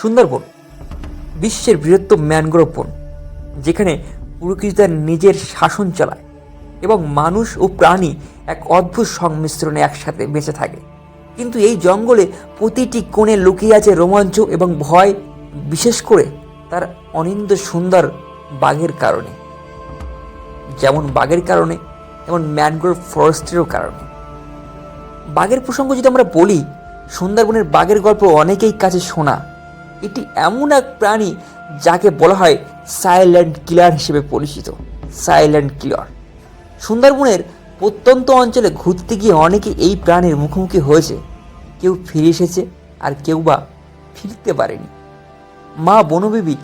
সুন্দরবন, বিশ্বের বৃহত্তম ম্যানগ্রোভ বন, যেখানে প্রকৃতি নিজের শাসন চালায় এবং মানুষ ও প্রাণী এক অদ্ভুত সংমিশ্রণে একসাথে বেঁচে থাকে। কিন্তু এই জঙ্গলে প্রতিটি কোণে লুকিয়ে আছে রোমাঞ্চ এবং ভয়, বিশেষ করে তার অনিন্দ সুন্দর বাঘের কারণে। যেমন বাঘের কারণে, তেমন ম্যানগ্রোভ ফরেস্টেরও কারণে। বাঘের প্রসঙ্গ যদি আমরা বলি, সুন্দরবনের বাঘের গল্প অনেকেই কাছে শোনা। এটি এমন এক প্রাণী যাকে বলা হয় সাইল্যান্ড কিলার হিসেবে পরিচিত। সাইল্যান্ড কিলার সুন্দরবনের প্রত্যন্ত অঞ্চলে ঘুরতে গিয়ে অনেকে এই প্রাণীর মুখোমুখি হয়েছে। কেউ ফিরে এসেছে আর কেউ বা ফিরতে পারেনি। মা বনবিবি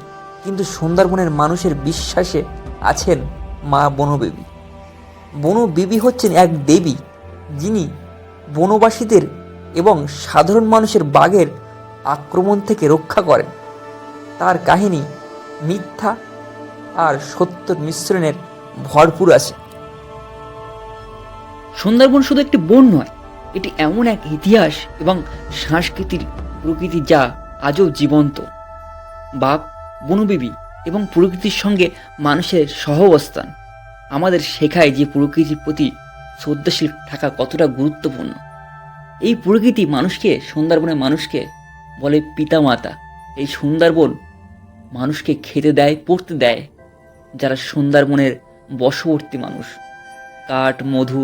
কিন্তু সুন্দরবনের মানুষের বিশ্বাসে আছেন মা বনবিবি। বনবিবি হচ্ছেন এক দেবী, যিনি বনবাসীদের এবং সাধারণ মানুষের বাঘের আক্রমণ থেকে রক্ষা করেন। তার কাহিনী মিথ্যা আর সত্যর মিশ্রণের ভরপুর আছে। সুন্দরবন শুধু একটি বন নয়, এটি এমন এক ইতিহাস এবং সাংস্কৃতিক প্রকৃতি যা আজও জীবন্ত। বাঘ, বনবিবি এবং প্রকৃতির সঙ্গে মানুষের সহাবস্থান। আমাদের শেখায় যে প্রকৃতির প্রতি শ্রদ্ধাশীল থাকা কতটা গুরুত্বপূর্ণ। এই প্রকৃতি মানুষকে, সুন্দরবনের মানুষকে বলে পিতামাতা, এই সুন্দরবন মানুষকে খেতে দেয়, পড়তে দেয়, যারা সুন্দরবনের বশবর্তী মানুষ। কাঠ, মধু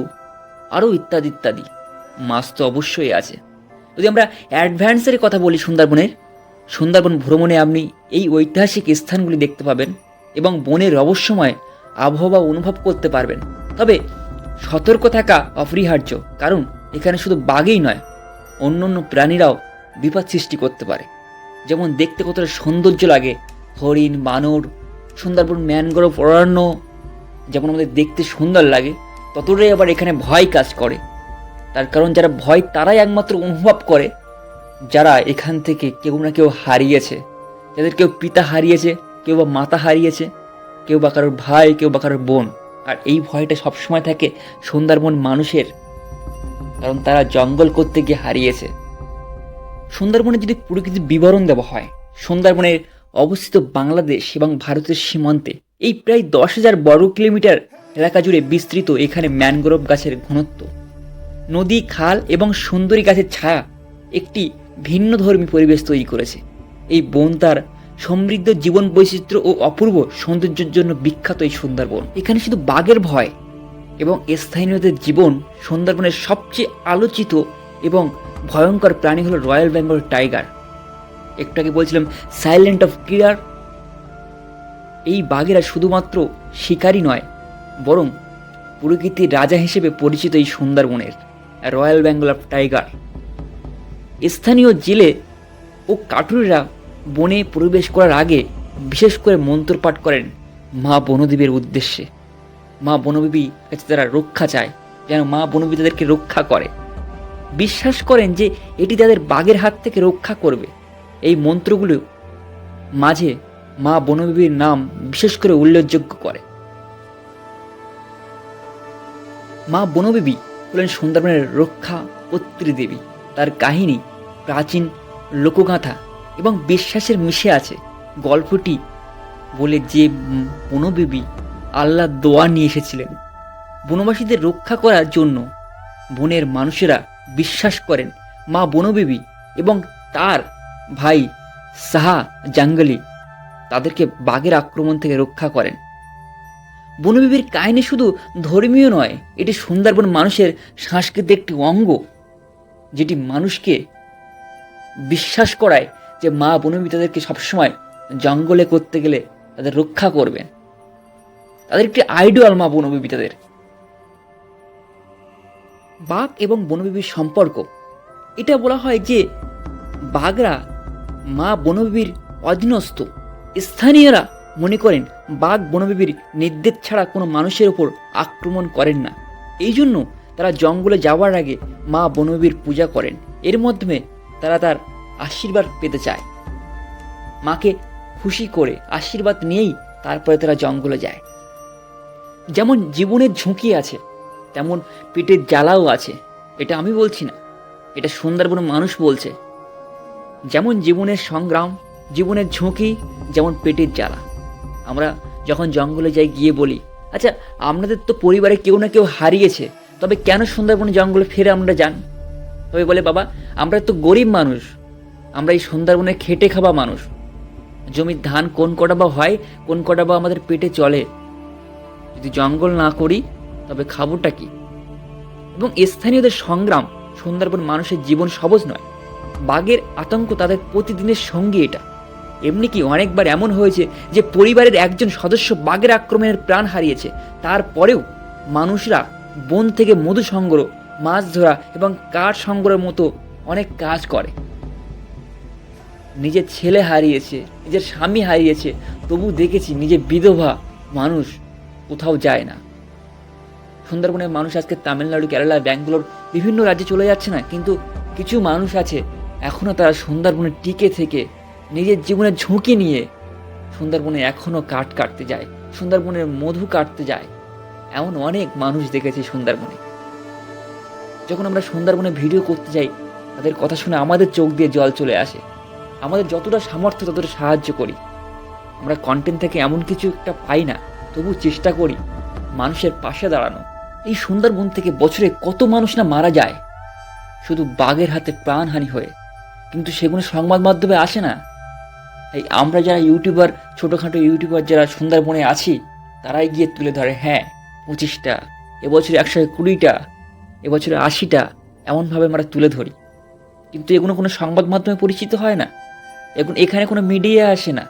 আরও ইত্যাদি ইত্যাদি। মাছ তো অবশ্যই আছে। যদি আমরা অ্যাডভ্যান্সের কথা বলি সুন্দরবনের, সুন্দরবন ভ্রমণে আপনি এই ঐতিহাসিক স্থানগুলি দেখতে পাবেন এবং বনের রহস্যময় আবহাওয়া অনুভব করতে পারবেন। তবে সতর্ক থাকা অপরিহার্য, কারণ এখানে শুধু বাঘেই নয় অন্য অন্য প্রাণীরাও বিপদ সৃষ্টি করতে পারে। যেমন দেখতে কতটা সৌন্দর্য লাগে, হরিণ, বানর, সুন্দরবন, ম্যানগ্রোভ, অরণ্য, যেমন আমাদের দেখতে সুন্দর লাগে, ততটাই আবার এখানে ভয় কাজ করে। তার কারণ যারা ভয় তারাই একমাত্র অনুভব করে, যারা এখান থেকে কেউ না কেউ হারিয়েছে। যাদের কেউ পিতা হারিয়েছে, কেউ বা মাতা হারিয়েছে, কেউ বা কারোর ভাই, কেউ বা কারোর বোন। আর এই ভয়টা সবসময় থাকে সুন্দরবন মানুষের, কারণ তারা জঙ্গল করতে গিয়ে হারিয়েছে। সুন্দরবনে যদি প্রকৃতির বিবরণ দেওয়া হয়, সুন্দরবনের অবস্থিত বাংলাদেশ এবং ভারতের সীমান্তে এই প্রায় দশ হাজার বর্গ কিলোমিটার এলাকা জুড়ে বিস্তৃত এখানে ম্যানগ্রোভ গাছের ঘনত্ব, নদী, খাল এবং সুন্দরী গাছের ছায়া একটি ভিন্ন ধর্মী পরিবেশ তৈরি করেছে। এই বন তার সমৃদ্ধ জীবন বৈচিত্র্য ও অপূর্ব সৌন্দর্যের জন্য বিখ্যাত এই সুন্দরবন। এখানে শুধু বাঘের ভয় এবং স্থানীয়দের জীবন সুন্দরবনের সবচেয়ে আলোচিত এবং ভয়ঙ্কর প্রাণী হলো রয়্যাল বেঙ্গল টাইগার। একটু আগে বলছিলাম, সাইলেন্ট অফ কিলার। এই বাঘেরা শুধুমাত্র শিকারী নয়, বরং প্রকৃতির রাজা হিসেবে পরিচিত এই সুন্দরবনের, রয়্যাল বেঙ্গল অফ টাইগার। স্থানীয় জেলে ও কাঠুরিরা বনে প্রবেশ করার আগে বিশেষ করে মন্ত্রপাঠ করেন মা বনদেবীর উদ্দেশ্যে। মা বনদেবী কাছে তারা রক্ষা চায়, যেন মা বনদেবী তাদেরকে রক্ষা করে। বিশ্বাস করেন যে এটি তাদের বাঘের হাত থেকে রক্ষা করবে। এই মন্ত্রগুলো মাঝে মা বনদেবীর নাম বিশেষ করে উল্লেখযোগ্য করে। মা বনবেবী হলেন সুন্দরবনের রক্ষা পত্রী দেবী। তার কাহিনী প্রাচীন লোকগাথা এবং বিশ্বাসের মিশে আছে। গল্পটি বলে যে বনবেবী আল্লাহ দোয়া নিয়ে এসেছিলেন। বনবাসীদের রক্ষা করার জন্য বনের মানুষেরা বিশ্বাস করেন মা বনবেবী এবং তার ভাই সাহা জাঙ্গলি তাদেরকে বাঘের আক্রমণ থেকে রক্ষা করেন। বনবিবির কাহিনী শুধু ধর্মীয় নয়, এটি সুন্দরবন মানুষের সাংস্কৃতিক একটি অঙ্গ, যেটি মানুষকে বিশ্বাস করায় যে মা বনবিবি তাদেরকে সবসময় জঙ্গলে করতে গেলে তাদের রক্ষা করবেন। তাদের একটি আইডিয়াল মা বনবিবি তাদের। বাঘ এবং বনবিবির সম্পর্ক। এটা বলা হয় যে, বাঘরা মা বনবিবির অধীনস্থ। স্থানীয়রা মনে করেন, বাঘ বনবিবির নির্দেশ ছাড়া কোনো মানুষের ওপর আক্রমণ করেন না। এই জন্য তারা জঙ্গলে যাওয়ার আগে মা বনবিবির পূজা করেন। এর মাধ্যমে তারা তার আশীর্বাদ পেতে চায়। মাকে খুশি করে আশীর্বাদ নিয়েই তারপরে তারা জঙ্গলে যায়। যেমন জীবনের ঝুঁকি আছে তেমন পেটের জ্বালাও আছে, এটা আমি বলছি না। এটা সুন্দরবন মানুষ বলছে। যেমন জীবনের সংগ্রাম, জীবনের ঝুঁকি, যেমন পেটের জ্বালা। আমরা যখন জঙ্গলে যাই গিয়ে বলি আচ্ছা আপনাদের তো পরিবারে কেউ না কেউ হারিয়েছে, তবে কেন সুন্দরবন জঙ্গলে ফিরে আমরা যান? তবে বলে, বাবা, আমরা তো গরিব মানুষ, আমরা এই সুন্দরবনে খেটে খাওয়া মানুষ। জমির ধান কোন কটা বা হয়, কোন কটা বা আমাদের পেটে চলে। যদি জঙ্গল না করি তবে খাবোটা কি? এবং স্থানীয়দের সংগ্রাম সুন্দরবন মানুষের জীবন সহজ নয়। বাঘের আতঙ্ক তাদের প্রতিদিনের সঙ্গী এটা। এমনি কি অনেকবার এমন হয়েছে যে পরিবারের একজন সদস্য বাঘের আক্রমণের প্রাণ হারিয়েছে, তারপরেও মানুষরা বন থেকে মধু সংগ্রহ, মাছ ধরা এবং কাঠ সংগ্রহের মতো অনেক কাজ করে। নিজের ছেলে হারিয়েছে, নিজের স্বামী হারিয়েছে, তবু দেখেছি নিজের বিধবা মানুষ কোথাও যায় না। সুন্দরবনের মানুষ আজকে তামিলনাড়ু, কেরালা, ব্যাঙ্গালোর বিভিন্ন রাজ্যে চলে যাচ্ছে না, কিন্তু কিছু মানুষ আছে এখনও তারা সুন্দরবনে টিকে থেকে নিজের জীবনের ঝুঁকি নিয়ে সুন্দরবনে এখনও কাঠ কাটতে যায়, সুন্দরবনের মধু কাটতে যায়। এমন অনেক মানুষ দেখেছি সুন্দরবনে। যখন আমরা সুন্দরবনে ভিডিও করতে যাই, তাদের কথা শুনে আমাদের চোখ দিয়ে জল চলে আসে। আমাদের যতটা সামর্থ্য ততটা সাহায্য করি। আমরা কন্টেন্ট থেকে এমন কিছু একটা পাই না, তবু চেষ্টা করি মানুষের পাশে দাঁড়ানো এই সুন্দরবন থেকে বছরে কত মানুষ না মারা যায়? শুধু বাঘের হাতে প্রাণহানি হয়ে, কিন্তু সেগুলো সংবাদ মাধ্যমে আসে না। এই আমরা যারা ইউটিউবার, ছোটোখাটো ইউটিউবার যারা সুন্দরবনে আছি, তারাই গিয়ে তুলে ধরে হ্যাঁ পঁচিশটা, এবছরে একশো কুড়িটা, এবছরে আশিটা, এমনভাবে আমরা তুলে ধরি। কিন্তু এগুলো কোনো সংবাদ মাধ্যমে পরিচিত হয় না। এখন এখানে কোনো মিডিয়া আসে না।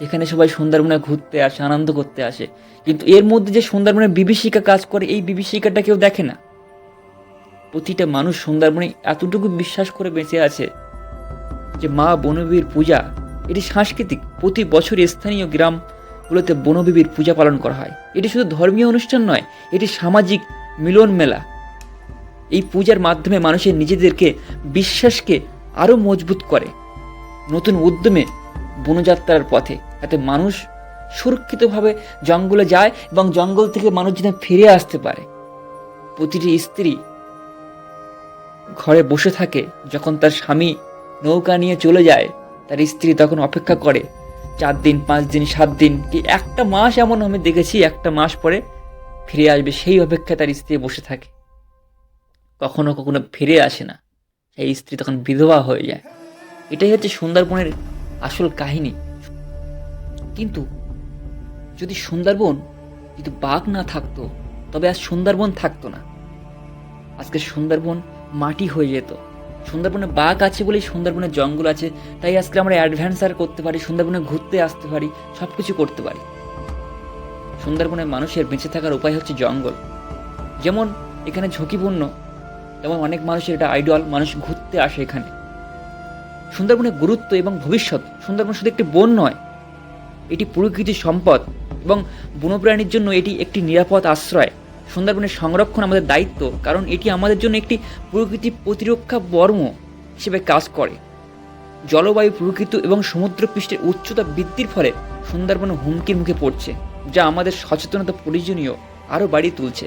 এখানে সবাই সুন্দরবনে ঘুরতে আসে, আনন্দ করতে আসে। কিন্তু এর মধ্যে যে সুন্দরবনের বিভীষিকা কাজ করে, এই বিভীষিকাটা কেউ দেখে না। প্রতিটা মানুষ সুন্দরবনে এতটুকু বিশ্বাস করে বেঁচে আছে যে মা বনবীর পূজা, এটি সাংস্কৃতিক। প্রতি বছর স্থানীয় গ্রামগুলোতে বনবিবির পূজা পালন করা হয়। এটি শুধু ধর্মীয় অনুষ্ঠান নয়, এটি সামাজিক মিলন মেলা। এই পূজার মাধ্যমে মানুষের নিজেদেরকে, বিশ্বাসকে আরও মজবুত করে। নতুন উদ্যমে বনযাত্রার পথে। যাতে মানুষ সুরক্ষিতভাবে জঙ্গলে যায় এবং জঙ্গল থেকে মানুষ যেন ফিরে আসতে পারে। প্রতিটি স্ত্রী ঘরে বসে থাকে। যখন তার স্বামী নৌকা নিয়ে চলে যায়, তার স্ত্রী তখন অপেক্ষা করে, চার দিন, পাঁচ দিন, সাত দিন কি একটা মাস এমন আমি দেখেছি, একটা মাস পরে ফিরে আসবে সেই অপেক্ষায় তার স্ত্রী বসে থাকে। কখনো কখনো ফিরে আসে না। সেই স্ত্রী তখন বিধবা হয়ে যায়। এটাই হচ্ছে সুন্দরবনের আসল কাহিনী। কিন্তু যদি সুন্দরবন যদি বাঘ না থাকতো, তবে আজ সুন্দরবন থাকতো না। আজকে সুন্দরবন মাটি হয়ে যেত। সুন্দরবনে বাঘ আছে বলেই সুন্দরবনে জঙ্গল আছে, তাই আজকে আমরা অ্যাডভেঞ্চার করতে পারি, সুন্দরবনে ঘুরতে আসতে পারি সব কিছু করতে পারি। সুন্দরবনের মানুষের বেঁচে থাকার উপায় হচ্ছে জঙ্গল। যেমন এখানে ঝুঁকিপূর্ণ, তেমন অনেক মানুষের এটা আইডল মানুষ ঘুরতে আসে এখানে। সুন্দরবনের গুরুত্ব এবং ভবিষ্যৎ। সুন্দরবন শুধু একটি বন নয়, এটি প্রকৃতির সম্পদ এবং বন্যপ্রাণীর জন্য এটি একটি নিরাপদ আশ্রয়। সুন্দরবনের সংরক্ষণ আমাদের দায়িত্ব, কারণ এটি আমাদের জন্য একটি প্রকৃতি প্রতিরক্ষা বর্ম হিসেবে কাজ করে। জলবায়ু প্রকৃতি এবং সমুদ্রপৃষ্ঠের উচ্চতা বৃদ্ধির ফলে সুন্দরবন হুমকির মুখে পড়ছে, যা আমাদের সচেতনতা প্রয়োজনীয় আরও বাড়িয়ে তুলছে।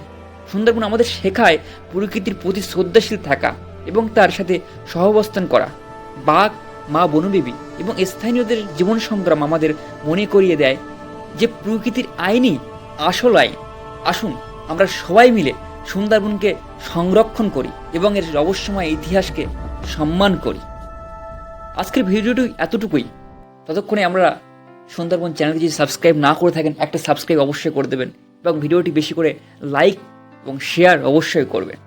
সুন্দরবন আমাদের শেখায় প্রকৃতির প্রতি শ্রদ্ধাশীল থাকা এবং তার সাথে সহাবস্থান করা। বাঘ, মা বনবেবী এবং স্থানীয়দের জীবন সংগ্রাম আমাদের মনে করিয়ে দেয় যে প্রকৃতির আইনই আসল আইন। আসুন, আমরা সবাই মিলে সুন্দরবনকে সংরক্ষণ করি এবং এর রহস্যময় ইতিহাসকে সম্মান করি। আজকের ভিডিওটি এতটুকুই। ততক্ষণে আমরা সুন্দরবন চ্যানেলটি যদি সাবস্ক্রাইব না করে থাকেন, একটা সাবস্ক্রাইব অবশ্যই করে দেবেন এবং ভিডিওটি বেশি করে লাইক এবং শেয়ার অবশ্যই করবেন।